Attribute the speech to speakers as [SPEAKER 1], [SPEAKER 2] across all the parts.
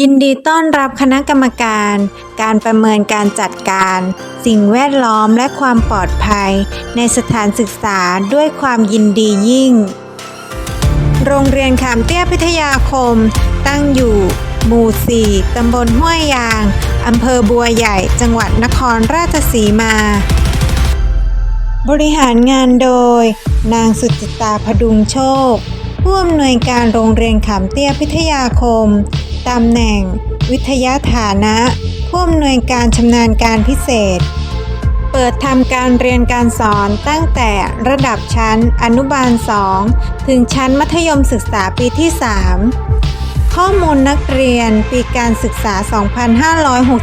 [SPEAKER 1] ยินดีต้อนรับคณะกรรมการ การประเมินการจัดการ สิ่งแวดล้อมและความปลอดภัย ในสถานศึกษาด้วยความยินดียิ่ง โรงเรียนขามเตี้ยพิทยาคม ตั้งอยู่ หมู่ 4 ตำบลห้วยยาง อำเภอบัวใหญ่ จังหวัดนครราชสีมา บริหารงานโดย นางสุจิตาพดุงโชค ผู้อำนวยการโรงเรียนขามเตี้ยพิทยาคม ตำแหน่ง วิทยาฐานะผู้อำนวยการชำนาญการพิเศษ เปิดทำการเรียนการสอนตั้งแต่ระดับชั้นอนุบาล 2 ถึงชั้นมัธยมศึกษาปีที่ 3 ข้อมูลนักเรียนปีการศึกษา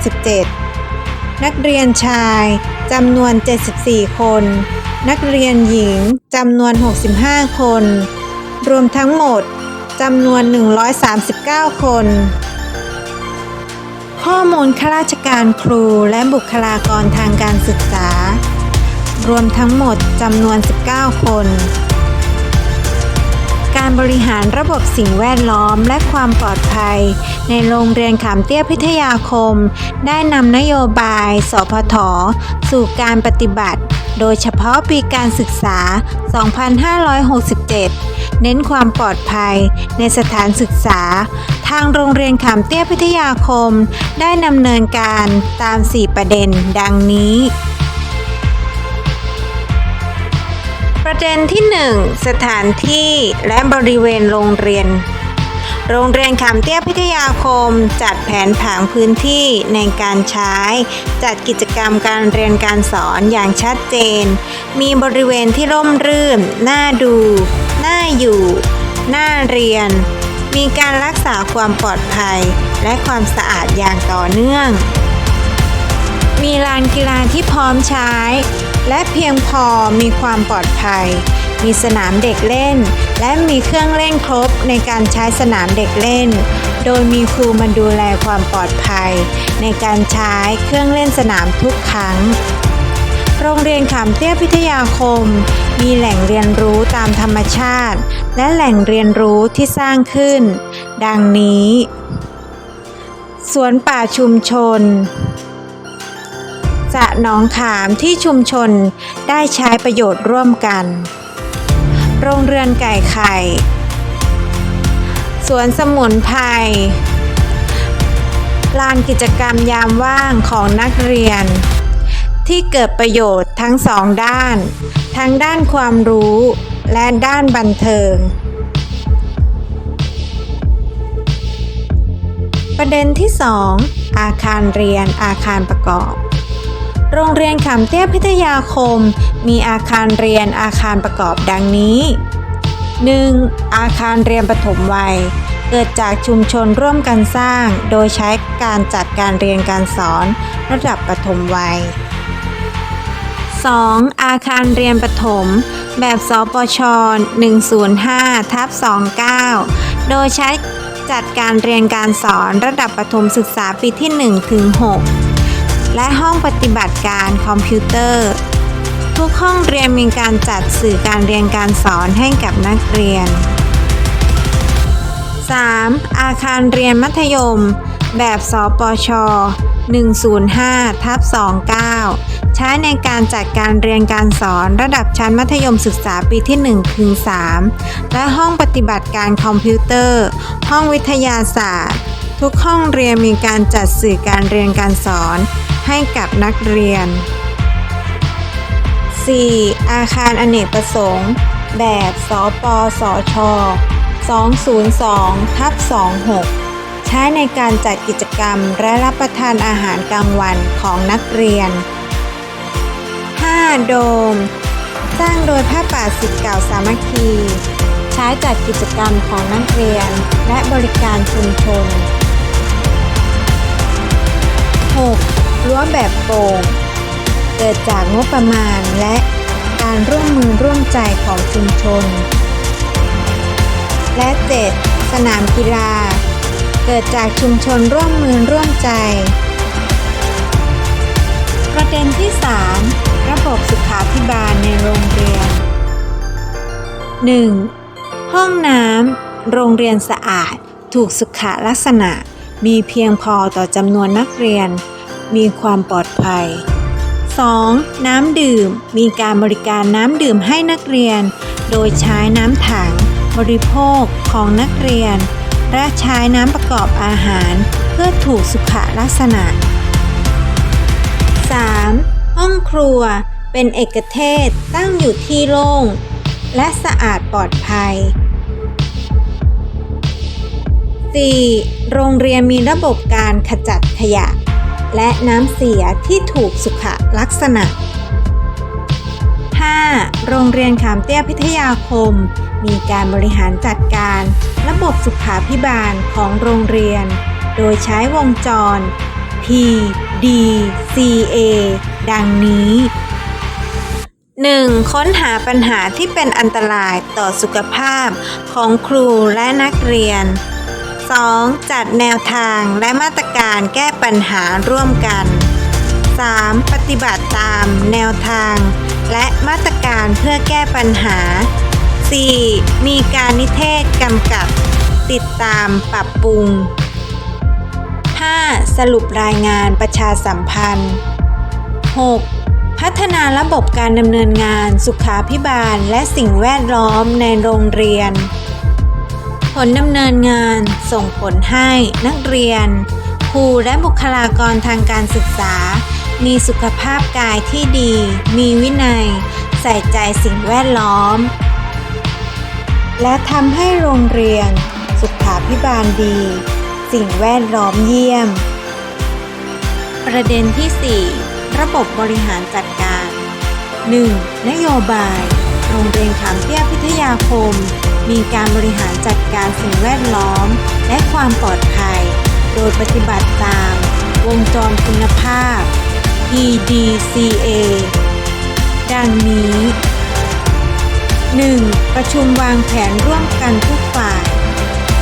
[SPEAKER 1] 2567 นักเรียนชายจำนวน 74 คน นักเรียนหญิงจำนวน 65 คน รวมทั้งหมด จำนวน 139 คน ข้อมูลข้าราชการครูและบุคลากรทางการศึกษา รวมทั้งหมดจำนวน 19 คน การบริหารระบบสิ่งแวดล้อมและความปลอดภัย ในโรงเรียนขามเตี้ยพิทยาคม ได้นำนโยบาย สพท สู่การปฏิบัติ โดยเฉพาะปีการศึกษา 2567 เน้นความปลอดภัยในสถานศึกษา ทางโรงเรียนขามเตี้ยพิทยาคม ได้ดำเนินการตาม 4 ประเด็นดังนี้ ประเด็นที่ 1 สถานที่และบริเวณโรงเรียน โรงเรียนขามเตี้ยพิทยาคม จัดแผนผังพื้นที่ในการใช้ จัดกิจกรรมการเรียนการสอนอย่างชัดเจน มีบริเวณที่ร่มรื่น น่าดู น่าอยู่ น่าเรียน มีการรักษาความปลอดภัย และความสะอาดอย่างต่อเนื่อง มีลานกีฬาที่พร้อมใช้ และเพียงพอมีความปลอดภัย มีสนามเด็กเล่น และมีเครื่องเล่นครบในการใช้สนามเด็กเล่น โดยมีครูมาดูแลความปลอดภัย ในการใช้เครื่องเล่นสนามทุกครั้ง โรงเรียนขามเตี้ยพิทยาคม มีแหล่งเรียนรู้ตามธรรมชาติ และแหล่งเรียนรู้ที่สร้างขึ้น ดังนี้สวนป่าชุมชนสระหนองขามที่ชุมชนได้ใช้ประโยชน์ร่วมกัน โรงเรือนไก่ไข่ สวนสมุนไพร ลานกิจกรรมยามว่างของนักเรียน ที่เกิดประโยชน์ทั้งสองด้าน ทั้งด้านความรู้และด้านบันเทิง ประเด็นที่ 2 อาคารเรียนอาคารประกอบ โรงเรียนขามเตี้ยพิทยาคม มีอาคารเรียนอาคารประกอบดังนี้ 1. อาคารเรียนปฐมวัย เกิดจากชุมชนร่วมกันสร้าง โดยใช้การจัดการเรียนการสอนระดับปฐมวัย 2. อาคารเรียนประถมแบบสปช 105ทับ29 โดยใช้จัดการเรียนการสอนระดับประถมศึกษาปีที่1ถึง6 และห้องปฏิบัติการคอมพิวเตอร์ ทุกห้องเรียนมีการจัดสื่อการเรียนการสอนให้กับนักเรียน 3. อาคารเรียนมัธยม แบบสปช 105ทับ29 ใช้ในการจัดการเรียนการสอนระดับชั้นมัธยมศึกษาปีที่1ถึง3และห้องปฏิบัติการคอมพิวเตอร์ ห้องวิทยาศาสตร์ ทุกห้องเรียนมีการจัดสื่อการเรียนการสอนให้กับนักเรียน 4. อาคารอเนกประสงค์ แบบสปสช 202ทับ26 ใช้ในการจัดกิจกรรมและรับประทานอาหารกลางวันของนักเรียน 5. โดม สร้างโดยผ้าป่าสิทธิ์เก่าสามัคคี ใช้จัดกิจกรรมของนักเรียนและบริการชุมชน 6. รั้วแบบโปร่งเกิดจากงบประมาณและการร่วมมือร่วมใจของชุมชน และ 7. สนามกีฬา เกิดจากชุมชนร่วมมือร่วมใจ ประเด็นที่ 3 ระบบสุขาภิบาลในโรงเรียน 1. ห้องน้ำโรงเรียนสะอาดถูกสุขลักษณะ มีเพียงพอต่อจำนวนนักเรียน มีความปลอดภัย 2. น้ำดื่ม มีการบริการน้ำดื่มให้นักเรียน โดยใช้น้ำถัง บริโภคของนักเรียน และใช้น้ำประกอบอาหาร เพื่อถูกสุขลักษณะ 3. ห้องครัว เป็นเอกเทศตั้งอยู่ที่โล่ง และสะอาดปลอดภัย 4. โรงเรียนมีระบบการขจัดขยะ และน้ำเสียที่ถูกสุขลักษณะ 5. โรงเรียนขามเตี้ยพิทยาคม มีการบริหารจัดการระบบสุขาพิบาลของโรงเรียน โดยใช้วงจร P D C A ดังนี้ 1. ค้นหาปัญหาที่เป็นอันตรายต่อสุขภาพของครูและนักเรียน 2. จัดแนวทางและมาตรการแก้ปัญหาร่วมกัน 3. ปฏิบัติตามแนวทาง และมาตรการเพื่อแก้ปัญหา 4. มีการนิเทศกำกับ ติดตามปรับปรุง 5. สรุปรายงานประชาสัมพันธ์ 6. พัฒนาระบบการดำเนินงานสุขาพิบาลและสิ่งแวดล้อมในโรงเรียน ผลดำเนินงานส่งผลให้นักเรียน ครูและบุคลากรทางการศึกษา มีสุขภาพกายที่ดี มีวินัย ใส่ใจสิ่งแวดล้อม และทำให้โรงเรียน สุขาพิบาลดี สิ่งแวดล้อมเยี่ยม ประเด็นที่ 4 ระบบบริหารจัดการ 1. นโยบาย โรงเรียนขามเตี้ยพิทยาคม มีการบริหารจัดการสิ่งแวดล้อม และความปลอดภัย โดยปฏิบัติตาม วงจรคุณภาพ PDCA ดังนี้ 1. ประชุมวางแผนร่วมกันทุกฝ่าย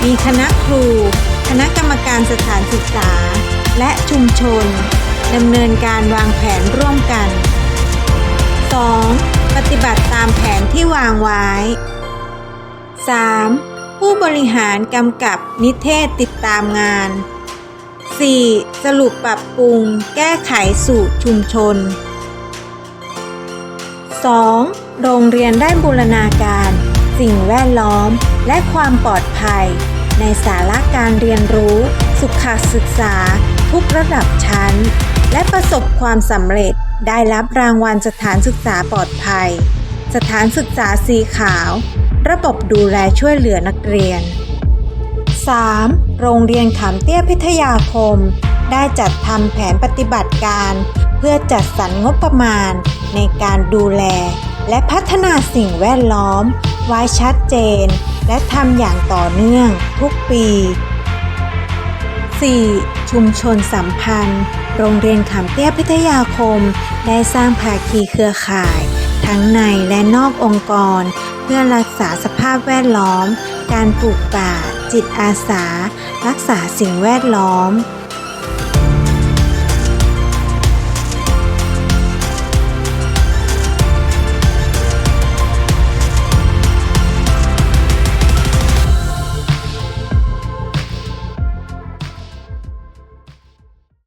[SPEAKER 1] มีคณะครู คณะกรรมการสถานศึกษา และชุมชนดำเนินการวางแผนร่วมกัน 2. ปฏิบัติตามแผนที่วางไว้ 3. ผู้บริหารกำกับนิเทศติดตามงาน 4. สรุปปรับปรุงแก้ไขสู่ชุมชน 2. โรงเรียนได้บูรณาการ สิ่งแวดล้อม และความปลอดภัย ในสาระการเรียนรู้ สุขศึกษา ทุกระดับชั้น และประสบความสำเร็จได้รับรางวัลสถานศึกษาปลอดภัย สถานศึกษาสีขาว ระบบดูแลช่วยเหลือนักเรียน 3. โรงเรียนขามเตี้ยพิทยาคม ได้จัดทำแผนปฏิบัติการ เพื่อจัดสรรงบประมาณ ในการดูแล และพัฒนาสิ่งแวดล้อม ไว้ชัดเจน และทำอย่างต่อเนื่องทุกปี 4. ชุมชนสัมพันธ์ โรงเรียนขามเตี้ยพิทยาคม ได้สร้างภาคีเครือข่าย ทั้งในและนอกองค์กร เพื่อรักษาสภาพแวดล้อม การปลูกป่า จิตอาสา รักษาสิ่งแวดล้อม